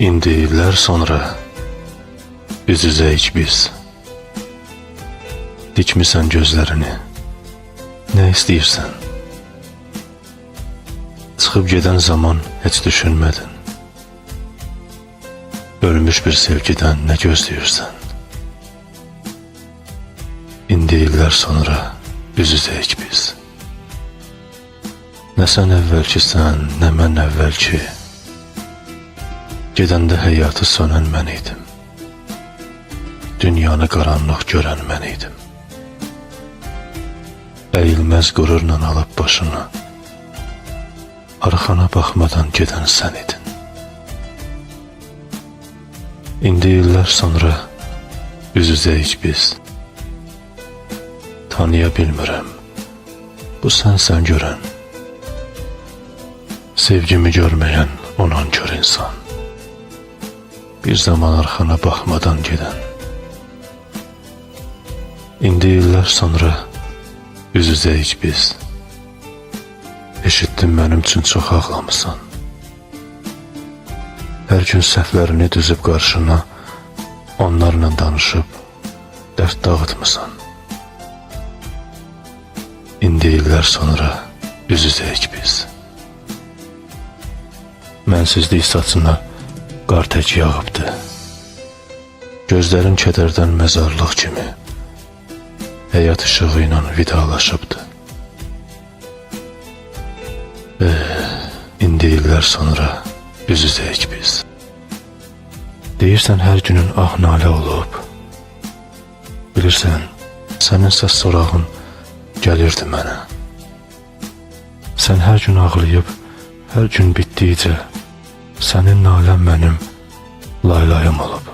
İndi illər sonra üz-üzəyik biz. Dikmisən gözlərini. Nə istəyirsən? Çıxıb gedən zaman heç düşünmədin. Ölmüş bir sevgidən nə gözləyirsən? İndi illər sonra üz-üzəyik biz. Nə sən əvvəlkisən, nə mən əvvəlki. Gedəndə həyatı sönən mən idim. Dünyanı qaranlıq görən mən idim. Əyilməz qürurla alıb başını. Arxana baxmadan gedən sən idin. İndi illər sonra üz-üzəyik biz. Tanıya bilmirəm. Bu sənsən görən. Sevgimi görməyən onan kör insan. Bir zaman arxana baxmadan gedən. İndi illər sonra üz-üzəyik biz. Eşitdim mənim üçün çox ağlamısan. Hər gün səhvlərini düzüb qarşına onlarla danışıb dərd dağıtmısan. İndi illər sonra üz-üzəyik biz. Mənsizlik saçına qar tək yağıbdı. Gözlərin kədərdən məzarlıq kimi həyat işığı ilə vidalaşıbdı. Eh, indi illər sonra üz-üzəyik biz. Deyirsən hər günün ah nalə olub. Bilirsən, sənin səs sorağın gəlirdi mənə. Sən hər gün ağlayıb, hər gün bitdikcə sənin nalən mənim laylayım olub.